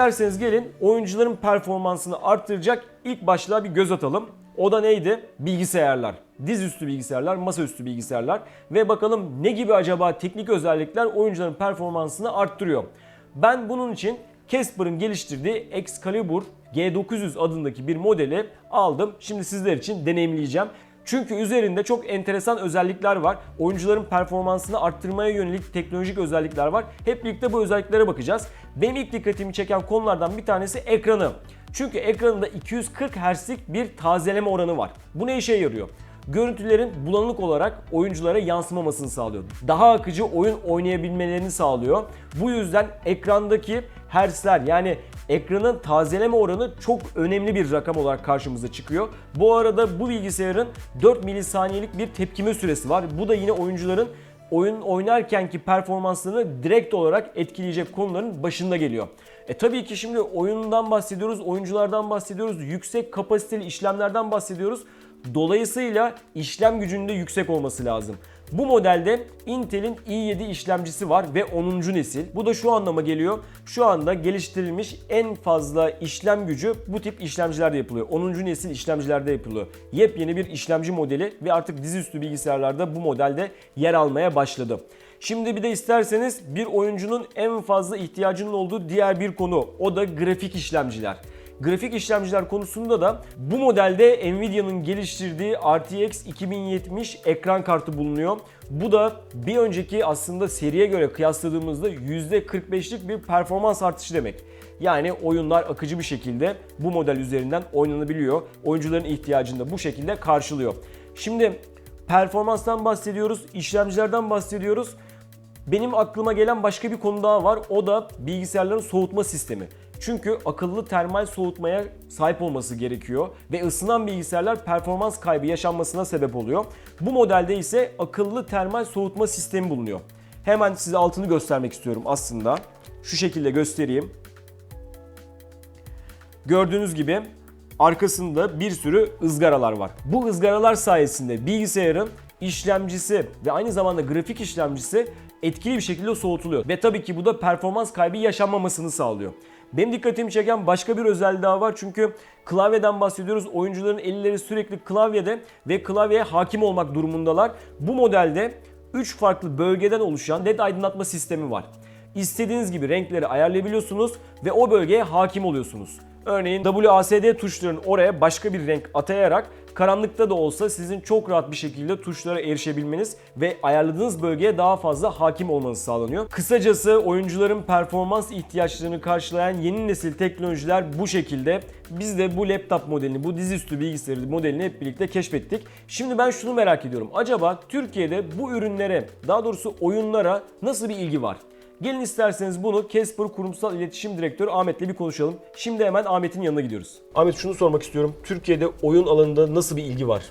İsterseniz gelin oyuncuların performansını arttıracak ilk başlığa bir göz atalım. O da neydi? Bilgisayarlar. Dizüstü bilgisayarlar, masaüstü bilgisayarlar ve bakalım ne gibi acaba teknik özellikler oyuncuların performansını arttırıyor. Ben bunun için Casper'ın geliştirdiği Excalibur G900 adındaki bir modeli aldım. Şimdi sizler için deneyimleyeceğim. Çünkü üzerinde çok enteresan özellikler var. Oyuncuların performansını arttırmaya yönelik teknolojik özellikler var. Hep birlikte bu özelliklere bakacağız. Benim ilk dikkatimi çeken konulardan bir tanesi ekranı. Çünkü ekranında 240 Hz'lik bir tazeleme oranı var. Bu ne işe yarıyor? Görüntülerin bulanık olarak oyunculara yansımamasını sağlıyor. Daha akıcı oyun oynayabilmelerini sağlıyor. Bu yüzden ekrandaki hertzler yani ekranın tazeleme oranı çok önemli bir rakam olarak karşımıza çıkıyor. Bu arada bu bilgisayarın 4 milisaniyelik bir tepkime süresi var. Bu da yine oyuncuların oyun oynarkenki performanslarını direkt olarak etkileyecek konuların başında geliyor. E tabii ki şimdi oyundan bahsediyoruz, oyunculardan bahsediyoruz, yüksek kapasiteli işlemlerden bahsediyoruz. Dolayısıyla işlem gücünün de yüksek olması lazım. Bu modelde Intel'in i7 işlemcisi var ve 10. nesil. Bu da şu anlama geliyor. Şu anda geliştirilmiş en fazla işlem gücü bu tip işlemcilerde yapılıyor. 10. nesil işlemcilerde yapılıyor. Yepyeni bir işlemci modeli ve artık dizüstü bilgisayarlarda bu modelde yer almaya başladı. Şimdi bir de isterseniz bir oyuncunun en fazla ihtiyacının olduğu diğer bir konu o da grafik işlemciler. Grafik işlemciler konusunda da bu modelde Nvidia'nın geliştirdiği RTX 2070 ekran kartı bulunuyor. Bu da bir önceki aslında seriye göre kıyasladığımızda %45'lik bir performans artışı demek. Yani oyunlar akıcı bir şekilde bu model üzerinden oynanabiliyor. Oyuncuların ihtiyacını da bu şekilde karşılıyor. Şimdi performanstan bahsediyoruz, işlemcilerden bahsediyoruz. Benim aklıma gelen başka bir konu daha var. O da bilgisayarların soğutma sistemi. Çünkü akıllı termal soğutmaya sahip olması gerekiyor ve ısınan bilgisayarlar performans kaybı yaşanmasına sebep oluyor. Bu modelde ise akıllı termal soğutma sistemi bulunuyor. Hemen size altını göstermek istiyorum aslında. Şu şekilde göstereyim. Gördüğünüz gibi arkasında bir sürü ızgaralar var. Bu ızgaralar sayesinde bilgisayarın işlemcisi ve aynı zamanda grafik işlemcisi etkili bir şekilde soğutuluyor. Ve tabii ki bu da performans kaybı yaşanmamasını sağlıyor. Benim dikkatimi çeken başka bir özelliği daha var çünkü klavyeden bahsediyoruz. Oyuncuların elleri sürekli klavyede ve klavyeye hakim olmak durumundalar. Bu modelde 3 farklı bölgeden oluşan led aydınlatma sistemi var. İstediğiniz gibi renkleri ayarlayabiliyorsunuz ve o bölgeye hakim oluyorsunuz. Örneğin WASD tuşlarının oraya başka bir renk atayarak karanlıkta da olsa sizin çok rahat bir şekilde tuşlara erişebilmeniz ve ayarladığınız bölgeye daha fazla hakim olmanız sağlanıyor. Kısacası oyuncuların performans ihtiyaçlarını karşılayan yeni nesil teknolojiler bu şekilde. Biz de bu laptop modelini, bu dizüstü bilgisayarı modelini hep birlikte keşfettik. Şimdi ben şunu merak ediyorum. Acaba Türkiye'de bu ürünlere, daha doğrusu oyunlara nasıl bir ilgi var? Gelin isterseniz bunu Casper Kurumsal İletişim Direktörü Ahmet'le bir konuşalım. Şimdi hemen Ahmet'in yanına gidiyoruz. Ahmet şunu sormak istiyorum. Türkiye'de oyun alanında nasıl bir ilgi var?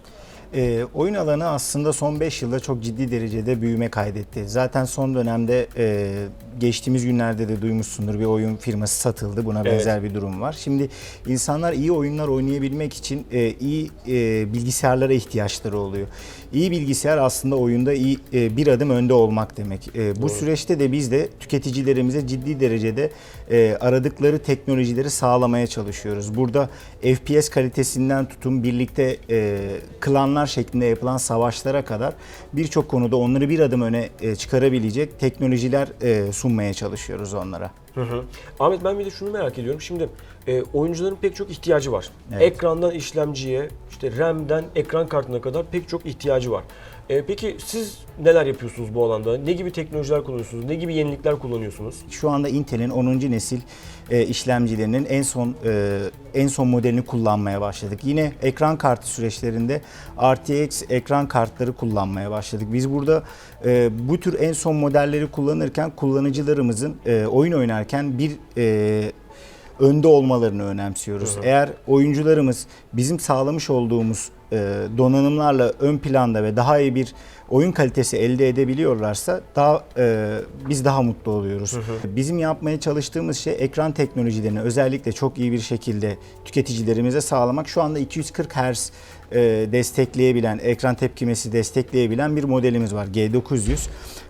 E, oyun alanı aslında son 5 yılda çok ciddi derecede büyüme kaydetti. Zaten son dönemde e, geçtiğimiz günlerde de duymuşsundur bir oyun firması satıldı. Buna Evet. benzer bir durum var. Şimdi insanlar iyi oyunlar oynayabilmek için e, iyi e, bilgisayarlara ihtiyaçları oluyor. İyi bilgisayar aslında oyunda iyi e, bir adım önde olmak demek. E, bu süreçte de biz de tüketicilerimize ciddi derecede e, aradıkları teknolojileri sağlamaya çalışıyoruz. Burada FPS kalitesinden tutun birlikte e, klanlar şeklinde yapılan savaşlara kadar birçok konuda onları bir adım öne e, çıkarabilecek teknolojiler e, sunmaya çalışıyoruz onlara. Hı hı. Ahmet ben bir de şunu merak ediyorum. Şimdi e, oyuncuların pek çok ihtiyacı var. Evet. Ekrandan işlemciye, işte RAM'den ekran kartına kadar pek çok ihtiyacı var. E, peki siz neler yapıyorsunuz bu alanda? Ne gibi teknolojiler kullanıyorsunuz? Ne gibi yenilikler kullanıyorsunuz? Şu anda Intel'in 10. nesil e, işlemcilerinin en son e, en son modelini kullanmaya başladık. Yine ekran kartı süreçlerinde RTX ekran kartları kullanmaya başladık. Biz burada e, bu tür en son modelleri kullanırken kullanıcılarımızın e, oyun oynarken bir e, önde olmalarını önemsiyoruz. Eğer oyuncularımız bizim sağlamış olduğumuz donanımlarla ön planda ve daha iyi bir oyun kalitesi elde edebiliyorlarsa daha e, biz daha mutlu oluyoruz. Bizim yapmaya çalıştığımız şey ekran teknolojilerini özellikle çok iyi bir şekilde tüketicilerimize sağlamak. Şu anda 240 Hz e, destekleyebilen, ekran tepkimesi destekleyebilen bir modelimiz var G900.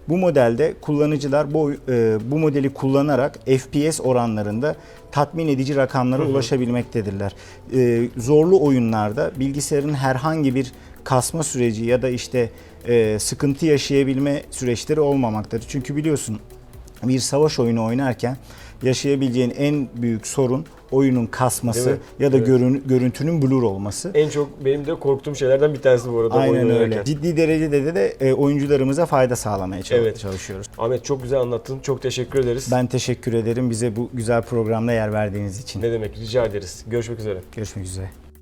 Bu modelde kullanıcılar bu e, bu modeli kullanarak FPS oranlarında tatmin edici rakamlara ulaşabilmektedirler. E, zorlu oyunlarda bilgisayarın herhangi bir kasma süreci ya da işte e, sıkıntı yaşayabilme süreçleri olmamaktadır. Çünkü biliyorsun bir savaş oyunu oynarken yaşayabileceğin en büyük sorun oyunun kasması ya da Evet. görün- görüntünün blur olması. En çok benim de korktuğum şeylerden bir tanesi bu arada Aynen oynarken. öyle. Ciddi derecede de, de e, oyuncularımıza fayda sağlamaya çalış- Evet. çalışıyoruz. Ahmet çok güzel anlattın. Çok teşekkür ederiz. Ben teşekkür ederim bize bu güzel programda yer verdiğiniz için. Ne demek rica ederiz. Görüşmek üzere. Görüşmek üzere.